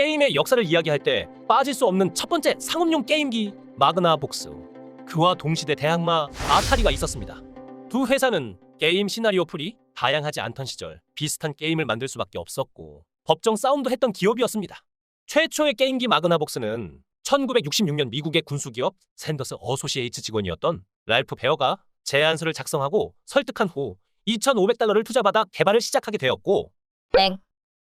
게임의 역사를 이야기할 때 빠질 수 없는 첫 번째 상업용 게임기 마그나 복스. 그와 동시대 대항마 아타리가 있었습니다. 두 회사는 게임 시나리오 풀이 다양하지 않던 시절 비슷한 게임을 만들 수밖에 없었고 법정 싸움도 했던 기업이었습니다. 최초의 게임기 마그나 복스는 1966년 미국의 군수기업 샌더스 어소시에이츠 직원이었던 랄프 베어가 제안서를 작성하고 설득한 후 2,500달러를 투자받아 개발을 시작하게 되었고 땡.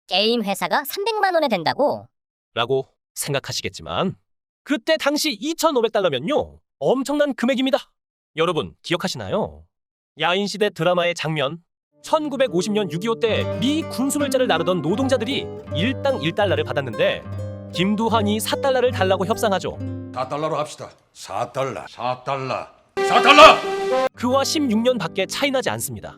게임 회사가 300만 원에 된다고? 라고 생각하시겠지만 그때 당시 2,500달러면요 엄청난 금액입니다. 여러분 기억하시나요? 야인시대 드라마의 장면 1950년 6.25 때 미 군수물자를 나르던 노동자들이 일당 1달러를 받았는데 김두한이 4달러를 달라고 협상하죠. 4달러로 합시다. 4달러. 4달러. 4달러! 그와 16년 밖에 차이 나지 않습니다.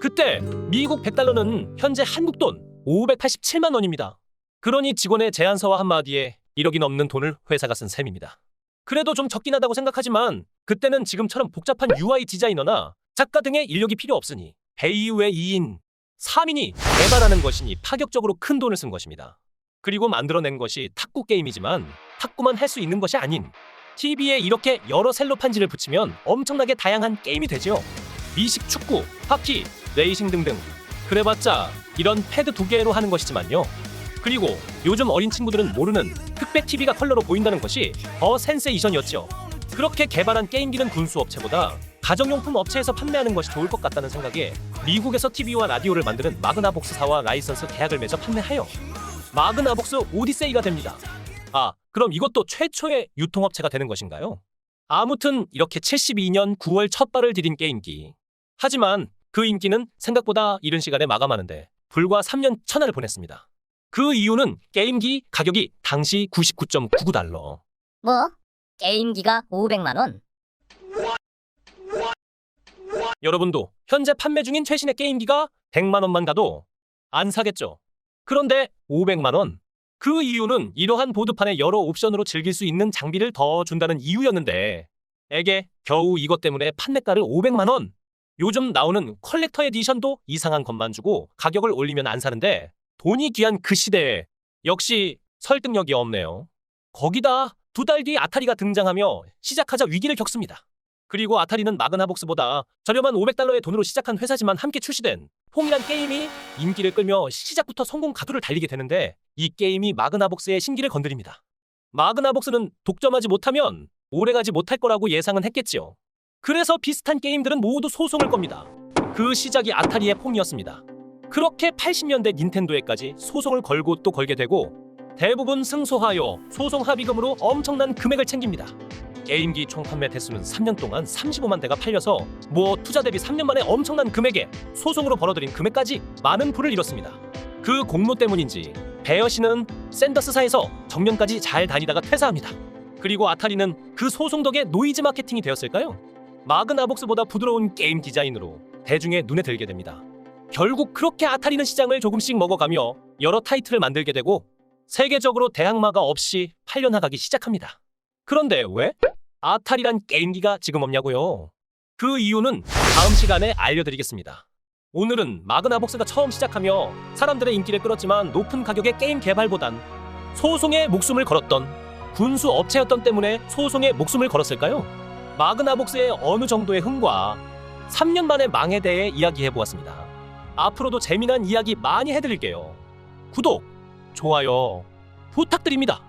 그때 미국 100달러는 현재 한국 돈 587만 원입니다. 그러니 직원의 제안서와 한마디에 1억이 넘는 돈을 회사가 쓴 셈입니다. 그래도 좀 적긴 하다고 생각하지만 그때는 지금처럼 복잡한 UI 디자이너나 작가 등의 인력이 필요 없으니 배이후의 2인, 3인이 개발하는 것이니 파격적으로 큰 돈을 쓴 것입니다. 그리고 만들어낸 것이 탁구 게임이지만 탁구만 할 수 있는 것이 아닌 TV에 이렇게 여러 셀로판지를 붙이면 엄청나게 다양한 게임이 되죠. 미식 축구, 하키, 레이싱 등등. 그래봤자 이런 패드 두 개로 하는 것이지만요. 그리고 요즘 어린 친구들은 모르는 흑백 TV가 컬러로 보인다는 것이 더 센세이션이었죠. 그렇게 개발한 게임기는 군수 업체보다 가정용품 업체에서 판매하는 것이 좋을 것 같다는 생각에 미국에서 TV와 라디오를 만드는 마그나복스사와 라이선스 계약을 맺어 판매하여 마그나복스 오디세이가 됩니다. 아, 그럼 이것도 최초의 유통업체가 되는 것인가요? 아무튼 이렇게 72년 9월 첫 발을 디딘 게임기. 하지만 그 인기는 생각보다 이른 시간에 마감하는데 불과 3년 천하를 보냈습니다. 그 이유는 게임기 가격이 당시 99.99달러. 뭐? 게임기가 500만 원? 여러분도 현재 판매 중인 최신의 게임기가 100만 원만 가도 안 사겠죠. 그런데 500만 원. 그 이유는 이러한 보드판의 여러 옵션으로 즐길 수 있는 장비를 더 준다는 이유였는데 에게 겨우 이것 때문에 판매가를 500만 원. 요즘 나오는 컬렉터 에디션도 이상한 것만 주고 가격을 올리면 안 사는데 돈이 귀한 그 시대에 역시 설득력이 없네요. 거기다 두 달 뒤 아타리가 등장하며 시작하자 위기를 겪습니다. 그리고 아타리는 마그나복스보다 저렴한 500달러의 돈으로 시작한 회사지만 함께 출시된 홈이란 게임이 인기를 끌며 시작부터 성공 가도를 달리게 되는데 이 게임이 마그나복스의 신기를 건드립니다. 마그나복스는 독점하지 못하면 오래가지 못할 거라고 예상은 했겠지요. 그래서 비슷한 게임들은 모두 소송을 겁니다. 그 시작이 아타리의 폼이었습니다. 그렇게 80년대 닌텐도에까지 소송을 걸고 또 걸게 되고 대부분 승소하여 소송 합의금으로 엄청난 금액을 챙깁니다. 게임기 총 판매 대수는 3년 동안 35만 대가 팔려서 뭐 투자 대비 3년 만에 엄청난 금액에 소송으로 벌어들인 금액까지 많은 부를 이뤘습니다. 그 공로 때문인지 베어 씨는 샌더스사에서 정년까지 잘 다니다가 퇴사합니다. 그리고 아타리는 그 소송 덕에 노이즈 마케팅이 되었을까요? 마그나복스보다 부드러운 게임 디자인으로 대중의 눈에 들게 됩니다. 결국 그렇게 아타리는 시장을 조금씩 먹어가며 여러 타이틀을 만들게 되고 세계적으로 대항마가 없이 팔려나가기 시작합니다. 그런데 왜? 아타리란 게임기가 지금 없냐고요? 그 이유는 다음 시간에 알려드리겠습니다. 오늘은 마그나복스가 처음 시작하며 사람들의 인기를 끌었지만 높은 가격의 게임 개발보단 소송에 목숨을 걸었던 군수 업체였던 때문에 소송에 목숨을 걸었을까요? 마그나복스의 어느 정도의 흥과 3년 만의 망에 대해 이야기해 보았습니다. 앞으로도 재미난 이야기 많이 해드릴게요. 구독, 좋아요 부탁드립니다.